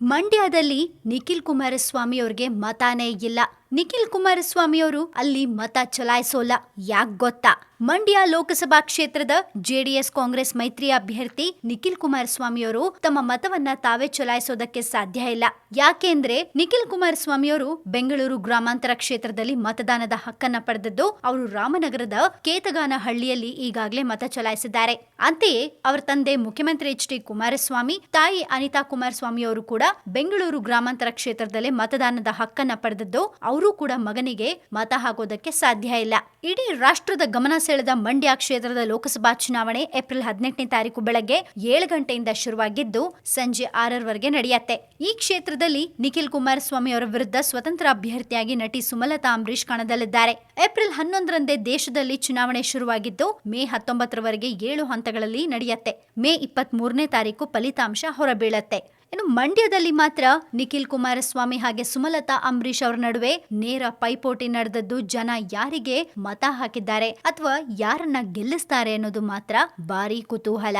ಮಂಡ್ಯದಲ್ಲಿ ನಿಖಿಲ್ ಕುಮಾರಸ್ವಾಮಿ ಅವ್ರಿಗೆ ಮತಾನೇ ಇಲ್ಲ. ನಿಖಿಲ್ ಕುಮಾರಸ್ವಾಮಿಯವರು ಅಲ್ಲಿ ಮತ ಚಲಾಯಿಸೋಲ್ಲ. ಯಾಕ್ ಗೊತ್ತಾ? ಮಂಡ್ಯ ಲೋಕಸಭಾ ಕ್ಷೇತ್ರದ ಜೆಡಿಎಸ್ ಕಾಂಗ್ರೆಸ್ ಮೈತ್ರಿ ಅಭ್ಯರ್ಥಿ ನಿಖಿಲ್ ಕುಮಾರಸ್ವಾಮಿಯವರು ತಮ್ಮ ಮತವನ್ನ ತಾವೇ ಚಲಾಯಿಸೋದಕ್ಕೆ ಸಾಧ್ಯ ಇಲ್ಲ. ಯಾಕೆಂದ್ರೆ ನಿಖಿಲ್ ಕುಮಾರಸ್ವಾಮಿಯವರು ಬೆಂಗಳೂರು ಗ್ರಾಮಾಂತರ ಕ್ಷೇತ್ರದಲ್ಲಿ ಮತದಾನದ ಹಕ್ಕನ್ನ ಪಡೆದದ್ದು ಅವರು ರಾಮನಗರದ ಕೇತಗಾನ ಹಳ್ಳಿಯಲ್ಲಿ ಈಗಾಗಲೇ ಮತ ಚಲಾಯಿಸಿದ್ದಾರೆ. ಅಂತೆಯೇ ಅವರ ತಂದೆ ಮುಖ್ಯಮಂತ್ರಿ ಎಚ್ ಡಿ ಕುಮಾರಸ್ವಾಮಿ, ತಾಯಿ ಅನಿತಾ ಕುಮಾರಸ್ವಾಮಿಯವರು ಕೂಡ ಬೆಂಗಳೂರು ಗ್ರಾಮಾಂತರ ಕ್ಷೇತ್ರದಲ್ಲಿ ಮತದಾನದ ಹಕ್ಕನ್ನ ಪಡೆದದ್ದು ಅವರು ಕೂಡ ಮಗನಿಗೆ ಮತ ಹಾಕೋದಕ್ಕೆ ಸಾಧ್ಯ ಇಲ್ಲ. ಇಡೀ ರಾಷ್ಟ್ರದ ಗಮನ ಸೆಳೆದ ಮಂಡ್ಯ ಕ್ಷೇತ್ರದ ಲೋಕಸಭಾ ಚುನಾವಣೆ ಏಪ್ರಿಲ್ ಹದಿನೆಂಟನೇ ತಾರೀಕು ಬೆಳಗ್ಗೆ ಏಳು ಗಂಟೆಯಿಂದ ಶುರುವಾಗಿದ್ದು ಸಂಜೆ ಆರರವರೆಗೆ ನಡೆಯುತ್ತೆ. ಈ ಕ್ಷೇತ್ರದಲ್ಲಿ ನಿಖಿಲ್ ಕುಮಾರಸ್ವಾಮಿ ಅವರ ವಿರುದ್ಧ ಸ್ವತಂತ್ರ ಅಭ್ಯರ್ಥಿಯಾಗಿ ನಟಿ ಸುಮಲತಾ ಅಂಬರೀಶ್ ಕಣದಲ್ಲಿದ್ದಾರೆ. ಏಪ್ರಿಲ್ ಹನ್ನೊಂದರಂದೇ ದೇಶದಲ್ಲಿ ಚುನಾವಣೆ ಶುರುವಾಗಿದ್ದು ಮೇ ಹತ್ತೊಂಬತ್ತರವರೆಗೆ ಏಳು ಹಂತಗಳಲ್ಲಿ ನಡೆಯುತ್ತೆ. ಮೇ ಇಪ್ಪತ್ತ್ ಮೂರನೇ ತಾರೀಕು ಫಲಿತಾಂಶ ಹೊರಬೀಳತ್ತೆ. ಇನ್ನು ಮಂಡ್ಯದಲ್ಲಿ ಮಾತ್ರ ನಿಖಿಲ್ ಕುಮಾರಸ್ವಾಮಿ ಹಾಗೆ ಸುಮಲತಾ ಅಂಬರೀಶ್ ಅವರ ನಡುವೆ ನೇರ ಪೈಪೋಟಿ ನಡೆದದ್ದು ಜನ ಯಾರಿಗೆ ಮತ ಹಾಕಿದ್ದಾರೆ ಅಥವಾ ಯಾರನ್ನ ಗೆಲ್ಲಿಸ್ತಾರೆ ಅನ್ನೋದು ಮಾತ್ರ ಭಾರಿ ಕುತೂಹಲ.